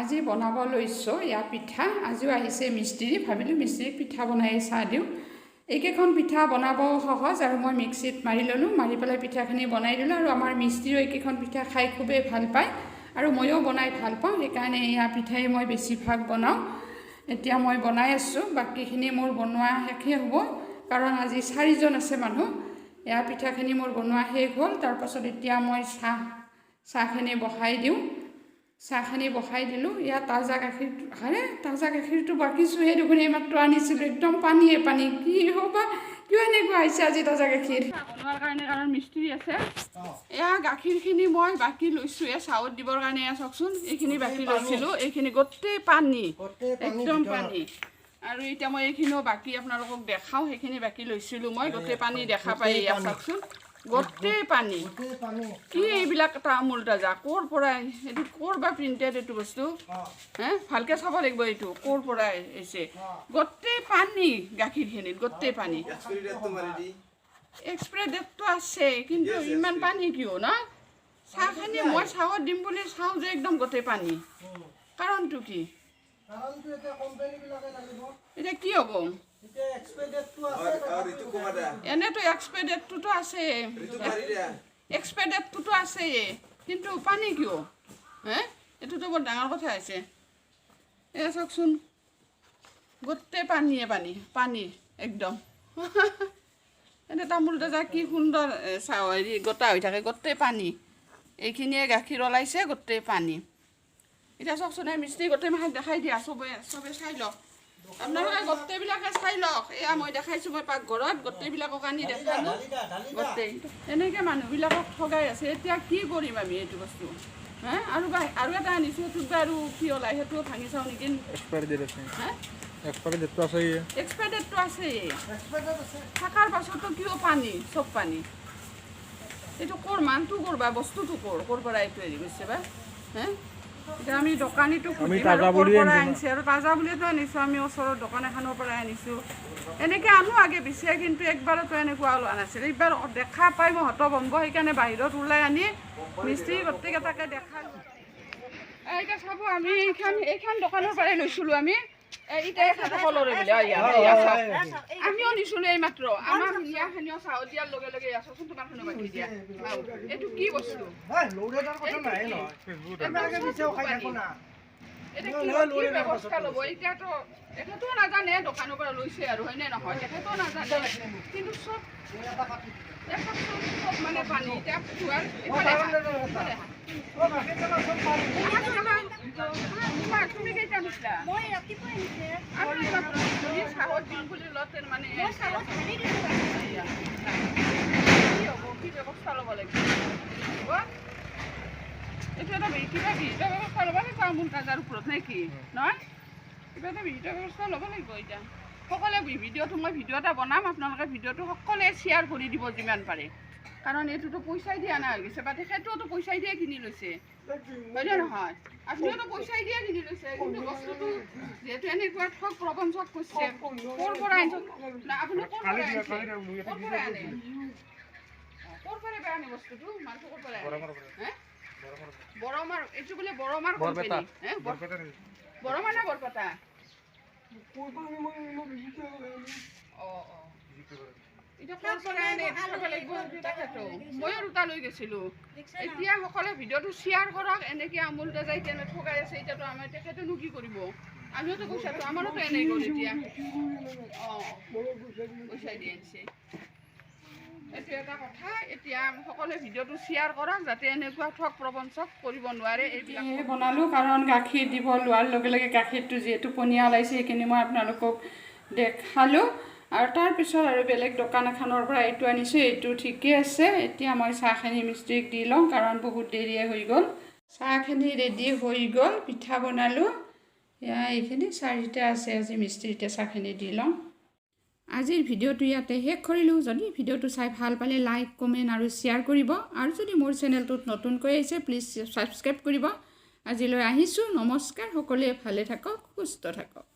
আজি বনাব লৈছোঁ এয়া পিঠা। আজিও আহিছে মিস্ত্ৰী ভাবিলোঁ মিস্ত্ৰীক পিঠা বনাই চাহ দিওঁ। এইকেইখন পিঠা বনাব সহজ আৰু মই মিক্সিত মাৰি ল'লোঁ মাৰি পেলাই পিঠাখিনি বনাই দিলোঁ আৰু আমাৰ মিস্ত্ৰীও এইকেইখন পিঠা খাই খুবেই ভাল পায় আৰু ময়ো বনাই ভাল পাওঁ সেইকাৰণে এয়া পিঠাই মই বেছিভাগ বনাওঁ। এতিয়া মই বনাই আছোঁ বাকীখিনি মোৰ বনোৱা শেষেই হ'ব কাৰণ আজি চাৰিজন আছে মানুহ। এয়া পিঠাখিনি মোৰ বনোৱা শেষ হ'ল তাৰপাছত এতিয়া মই চাহ চাহখিনি বহাই দিওঁ। চাহখিনি বহাই দিলোঁ। ইয়াত তাজা গাখীৰ আৰে তাজা গাখীৰটো বাকিছোঁহে দেখোন এইমাত্ৰ আনিছিলোঁ। একদম পানীয়ে পানী। কি হ'ব? বা কিয় এনেকুৱা হৈছে আজি তাজা গাখীৰ? বনোৱাৰ কাৰণে কাৰণ মিস্ত্ৰী আছে। এয়া গাখীৰখিনি মই বাকি লৈছোঁ এয়া চাউত দিবৰ কাৰণে এয়া চাওকচোন। এইখিনি বাকি লৈছিলোঁ। এইখিনি গোটেই পানী। একদম। পানী। আৰু এতিয়া মই এইখিনিও বাকী আপোনালোকক দেখাওঁ। সেইখিনি বাকী লৈছিলোঁ মই। গোটেই পানী দেখা পাই এয়া। চাওকচোন। গোটেই পানী। কি এইবিলাক তামোল তাজা? ক'ৰ পৰা এইটো ক'ৰ বা প্ৰিণ্টেড এইটো বস্তু? হে ভালকৈ চাব লাগিব এইটো ক'ৰ পৰা আহিছে? গোটেই পানী গাখীৰখিনিত গোটেই পানী। এক্সপায়াৰ ডেটটো আছে কিন্তু ইমান পানী কিয় ন? চাহখিনি মই চাহত দিম বুলি চাওঁ যে একদম গোটেই পানী। কাৰণটো কি? এতিয়া কি হ'ব? এনে তো ডেটটোতো আছে। এক্সপায়ার ডেটটোতো আছে। কিন্তু পানী কিয়? হে? এইটোতো বৰ ডাঙৰ কথা হৈছে। এ চাওকচোন। গোটেই পানীয়ে পানী পানী একদম। এনে তামোল দাজা কি সুন্দৰ চাওঁ হেৰি গোটা হৈ থাকে গোটেই পানী। এইখিনিয়ে গাখীৰ ওলাইছে গোটেই পানী। এতিয়া চাওকচোন এই মিস্ত্ৰী গোটেই দেখাই দিয়া চবে চবে চাই লওক। আপোনালোকে গোটেইবিলাকে চাই লওক। এয়া মই দেখাইছোঁ মই পাকঘৰত গোটেইবিলাকক আনি দেখালোঁ। গোটেই। এনেকৈ মানুহবিলাকক ঠগাই আছে। এতিয়া কি কৰিম আমি এইটো বস্তু? হে? আৰু বা আৰু এটা আনিছোঁ সেইটোত বা আৰু কি ওলাই সেইটোও ভাঙি চাওঁ নেকি? এক্সপায়াৰ ডেটটো আছে। থকাৰ পাছতো কিয় পানী? চব পানী। এইটো ক'ৰ? মানটো ক'ৰ বা? বস্তুটো ক'ৰ? ক'ৰ পৰা এইটো হেৰি কৰিছে বা? হে? এতিয়া আমি দোকানীটো সুধিম আৰু তাজা ক'ৰ পৰা আনিছোঁ? আৰু তাজা বুলিয়েতো আনিছোঁ আমি ওচৰৰ দোকান এখনৰ পৰাই আনিছোঁ। এনেকৈ আনো আগে পিছে কিন্তু একবাৰতো এনেকুৱা ওলোৱা নাছিল। এইবাৰ দেখা পাই মই হতভম্ব সেইকাৰণে বাহিৰত ওলাই আনি মিস্ত্ৰী গোটেইকেইটাকে এই এতিয়া চাব আমি এইখন এইখন দোকানৰ পৰাই লৈছিলোঁ আমি। আমিও নিশুনো এই মাত্ৰ আমাৰ ধুনীয়াখিনিও চাহ দিয়াৰ লগে লগে চোন তোমাৰ শুনো দিয়া। এইটো কি বস্তু? তেখেতো নাজানে দোকানৰ পৰা লৈছে আৰু হয়নে নহয়? তেখেতো নাজানে। কিন্তু চব মানে পানী এতিয়া খোৱাৰ তুমি কেইটা মই ৰাতিপুৱা আহিছে আমি তুমি দিম বুলি লওঁতে মানে কি হ'ব কি ব্যৱস্থা ল'ব লাগিব এইটো এটা কিবা বিহিত ব্যৱস্থা ল'ব লাগিব আমোল তাজাৰ ওপৰত নে কি নহয় কিবা এটা বিহিত ব্যৱস্থা ল'ব লাগিব এতিয়া সকলোৱে ভিডিঅ'টো মই ভিডিঅ' এটা বনাম আপোনালোকে ভিডিঅ'টো সকলোৱে শ্বেয়াৰ কৰি দিব যিমান পাৰে কাৰণ এইটোতো পইচাই দিয়া নাই হৈ গৈছে বা তেখেতেওতো পইচাই দিয়ে কিনি লৈছে হয়নে নহয় আপুনিওতো পইচাই দিয়ে কিনি লৈছে কিন্তু বস্তুটো যিহেতু এনেকুৱা ঠগ প্ৰবঞ্চক কৰিছে ক'ৰ পৰা আনিছে? আপুনি ক'ৰ পৰা আনিছে? ক'ৰ পৰা আনে? ক'ৰ পৰা আনে বস্তুটো? মালটো ক'ৰ পৰা আনে? বৰমাৰ এইটো বোলে বৰমাৰ বৰপেটা। কোম্পানী বৰমাৰ না বৰপেটা? অঁ অঁ। ময়ো দুটা লৈ গৈছিলোঁ। এতিয়া সকলোৱে ভিডিঅ'টো শ্বেয়াৰ কৰক এনেকৈ আমোল তাজাই কেনে ঠগাই আছে এতিয়াতো আমাৰ তেখেতেনো কি কৰিব আমিওতো পইচাটো আমাৰোতো এনেই গ'ল এতিয়া। অঁ পইচাই দি আনিছে এইটো এটা কথা এতিয়া সকলোৱে ভিডিঅ'টো শ্বেয়াৰ কৰক যাতে এনেকুৱা ঠগ প্ৰবঞ্চক কৰিব নোৱাৰে এইবিলাক বনালোঁ কাৰণ গাখীৰ দিব লোৱাৰ লগে লগে গাখীৰটো যিহেতু পনীয়া ওলাইছে সেইখিনি মই আপোনালোকক দেখালোঁ। আৰু তাৰপিছত আৰু বেলেগ দোকান এখনৰ পৰা এইটো আনিছোঁ এইটো ঠিকেই আছে। এতিয়া মই চাহখিনি মিস্ত্ৰীক দি লওঁ কাৰণ বহুত দেৰিয়ে হৈ গ'ল। চাহখিনি ৰেডি হৈ গ'ল পিঠা বনালোঁ। এয়া এইখিনি চাৰিটা আছে আজি মিস্ত্ৰীতে চাহখিনি দি লওঁ। আজিৰ ভিডিঅ'টো ইয়াতে শেষ কৰিলোঁ। যদি ভিডিঅ'টো চাই ভাল পালে লাইক কমেণ্ট আৰু শ্বেয়াৰ কৰিব। আৰু যদি মোৰ চেনেলটোত নতুনকৈ আহিছে প্লিজ ছাবস্ক্ৰাইব কৰিব। আজিলৈ আহিছোঁ। নমস্কাৰ সকলোৱে ভালে থাকক সুস্থ থাকক।